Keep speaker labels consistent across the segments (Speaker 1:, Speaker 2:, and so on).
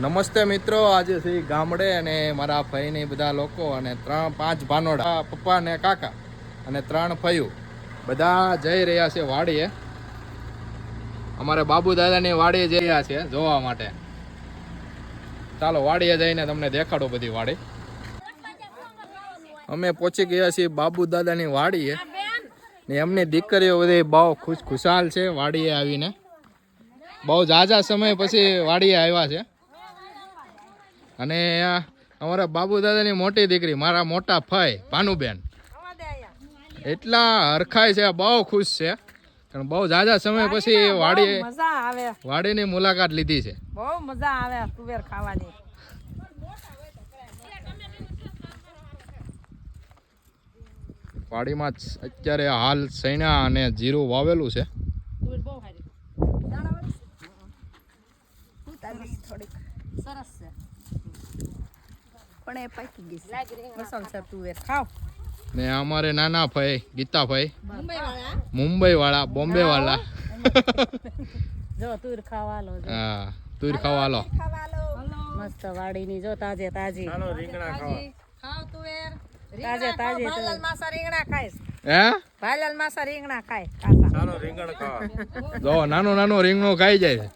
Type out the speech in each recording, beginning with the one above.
Speaker 1: નમસ્તે મિત્રો, આજે શ્રી ગામડે અને મારા ભાઈને બધા લોકો અને ત્રણ પાંચ ભાનોડા, પપ્પા ને કાકા અને ત્રણ ફયું બધા જઈ રહ્યા છે વાડીએ. અમારે બાબુ દાદાની વાડીએ જઈ રહ્યા છે જોવા માટે. ચાલો વાડીએ જઈને તમને દેખાડો બધી વાડી. અમે પહોંચી ગયા છીએ બાબુ દાદાની વાડીએ. ને એમની દીકરીઓ બધી બહુ ખુશ ખુશાલ છે વાડીએ આવીને. બહુ ઝાઝા સમય પછી વાડીએ આવ્યા છે. અને અમારા બાબુ દાદાની મોટી દીકરી મારા મોટા ભાઈ ભાનુબેન. એટલા હરખાય છે બહુ ખુશ છે. કારણ બહુ જાજા સમય પછી વાડી
Speaker 2: મજા આવે.
Speaker 1: વાડીની મુલાકાત લીધી છે.
Speaker 2: બહુ મજા આવે તુવેર ખાવાની.
Speaker 1: વાડીમાં જ અત્યારે હાલ સૈણા અને જીરું વાવેલું છે.
Speaker 2: સરસ છે.
Speaker 3: પણ એ પાકી ગઈ છે.
Speaker 2: મસલ છે તુવેર ખાવ
Speaker 1: ને અમારે નાના ભાઈ ગીતાભાઈ.
Speaker 2: મુંબઈ વાળા
Speaker 1: મુંબઈ વાળા બોમ્બે વાળા
Speaker 2: જો તુર ખાવા લો
Speaker 1: હા તુર ખાવા લો
Speaker 2: મસ્ત વાડીની જો તાજે તાજી. ખાવ. તુવેર. તાજે તાજે ભાલલ માસા રીંગણા ખાઈશ
Speaker 1: હે?
Speaker 2: ભાલલ માસા રીંગણા ખાય કાકા
Speaker 1: જો નાનું નાનું રીંગણું ખાઈ જાય. છે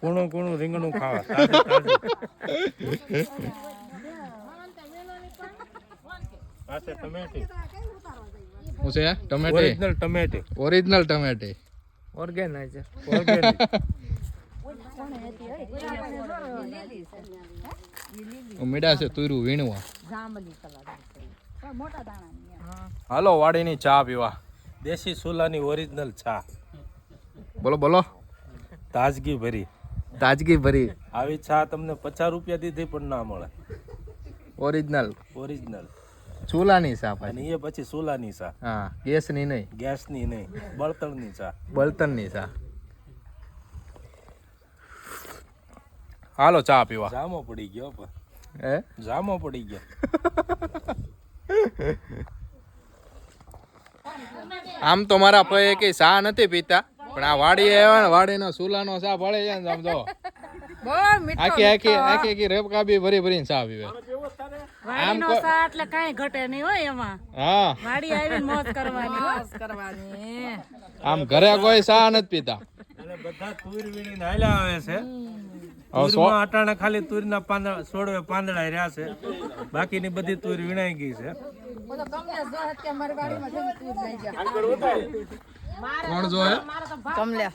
Speaker 4: કુણું કૂણું રીંગણું ખાવા તાજે તાજું. પાસે ટમેટી.
Speaker 1: શું છે? ટમેટી?
Speaker 4: ઓરિજિનલ ટમેટી.
Speaker 1: ઓરિજિનલ ટમેટી.
Speaker 4: ઓર્ગેનાઇઝર ઓર્ગેનિક
Speaker 1: મીડા છે તુરું વીણવા.
Speaker 2: જાંબલી કલર
Speaker 1: હાલો વાડીની ચા પીવા.
Speaker 4: દેશી સુલાની ઓરિજિનલ ચા.
Speaker 1: બોલો બોલો.
Speaker 4: તાજગી ભરી
Speaker 1: તાજગી ભરી
Speaker 4: આવી ચા તમને પચાસ રૂપિયા દીધી પણ ના મળે.
Speaker 1: ઓરિજિનલ
Speaker 4: ઓરિજિનલ
Speaker 1: ચૂલાની ચા
Speaker 4: અને એ પછી ચૂલાની ચા.
Speaker 1: હા ગેસની નહીં.
Speaker 4: ગેસની નહીં બળતણની ચા.
Speaker 1: બળતણની ચા. હાલો ચા પીવા.
Speaker 4: જામો પડી ગયો પણ.
Speaker 1: હે?
Speaker 4: જામો પડી ગયો.
Speaker 1: આમ તો મારા ભાઈ કઈ ચા નથી પીતા પણ આ વાડી આવ્યા ને વાડીનો ચૂલાનો ચા પડે છે ને આમ જો
Speaker 2: બહુ મીઠો
Speaker 1: આખી આખી આખી આખી રેપકા બી ભરી ભરીને ચા પીવે.
Speaker 2: વાડીનો સા એટલે કાંઈ ઘટે નહીં હોય એમાં.
Speaker 1: હા.
Speaker 2: વાડી આવીને મોજ કરવાની. મોજ કરવાની.
Speaker 1: આમ ઘરે કોઈ ચા નથી પીતા.
Speaker 4: અને બધા તુર વીણીને હાલ્યા આવે છે.
Speaker 1: સો
Speaker 4: તુરમાં અટાણા ખાલી તુરના પાંદડા સોળવે પાંદડા રહ્યા છે. બાકીની બધી તુર વીણાઈ ગઈ છે.
Speaker 1: કોણ જોયે
Speaker 2: કમલે.